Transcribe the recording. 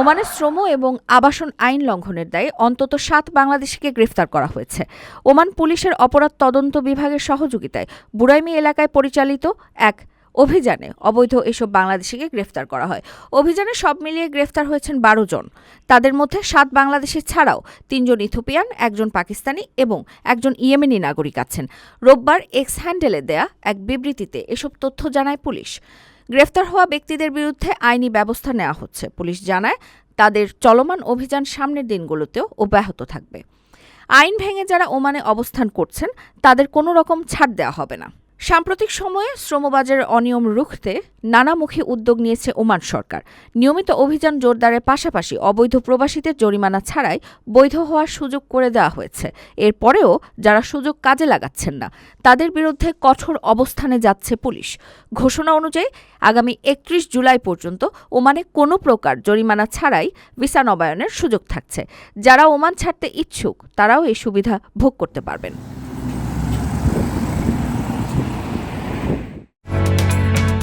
ওমানের শ্রম এবং আবাসন আইন লঙ্ঘনের দায়ে অন্তত সাত বাংলাদেশিকে গ্রেফতার করা হয়েছে। ওমান পুলিশের অপরাধ তদন্ত বিভাগের সহযোগিতায় বুড়াইমি এলাকায় পরিচালিত এক অভিযানে অবৈধ এসব বাংলাদেশিকে গ্রেফতার করা হয়। অভিযানে সব মিলিয়ে গ্রেফতার হয়েছেন বারো জন। তাদের মধ্যে সাত বাংলাদেশি ছাড়াও তিনজন ইথোপিয়ান একজন পাকিস্তানি এবং একজন ইয়েমেনি নাগরিক আছেন। রোববার এক্স হ্যান্ডেলে দেয়া এক বিবৃতিতে এসব তথ্য জানায় পুলিশ। গ্রেফতার হওয়া ব্যক্তিদের বিরুদ্ধে আইনি ব্যবস্থা নেওয়া হচ্ছে। পুলিশ জানায়, তাদের চলমান অভিযান সামনের দিনগুলোতেও অব্যাহত থাকবে। আইন ভেঙে যারা ওমানে অবস্থান করছেন, তাদের কোনো রকম ছাড় দেওয়া হবে না। সাম্প্রতিক সময়ে শ্রমবাজারের অনিয়ম রুখতে নানামুখী উদ্যোগ নিয়েছে ওমান সরকার। নিয়মিত অভিযান জোরদারের পাশাপাশি অবৈধ প্রবাসীদের জরিমানা ছাড়াই বৈধ হওয়ার সুযোগ করে দেওয়া হয়েছে। এরপরেও যারা সুযোগ কাজে লাগাচ্ছেন না, তাদের বিরুদ্ধে কঠোর অবস্থানে যাচ্ছে পুলিশ। ঘোষণা অনুযায়ী, আগামী একত্রিশ জুলাই পর্যন্ত ওমানে কোনো প্রকার জরিমানা ছাড়াই ভিসা নবায়নের সুযোগ থাকছে। যারা ওমান ছাড়তে ইচ্ছুক, তারাও এই সুবিধা ভোগ করতে পারবেন।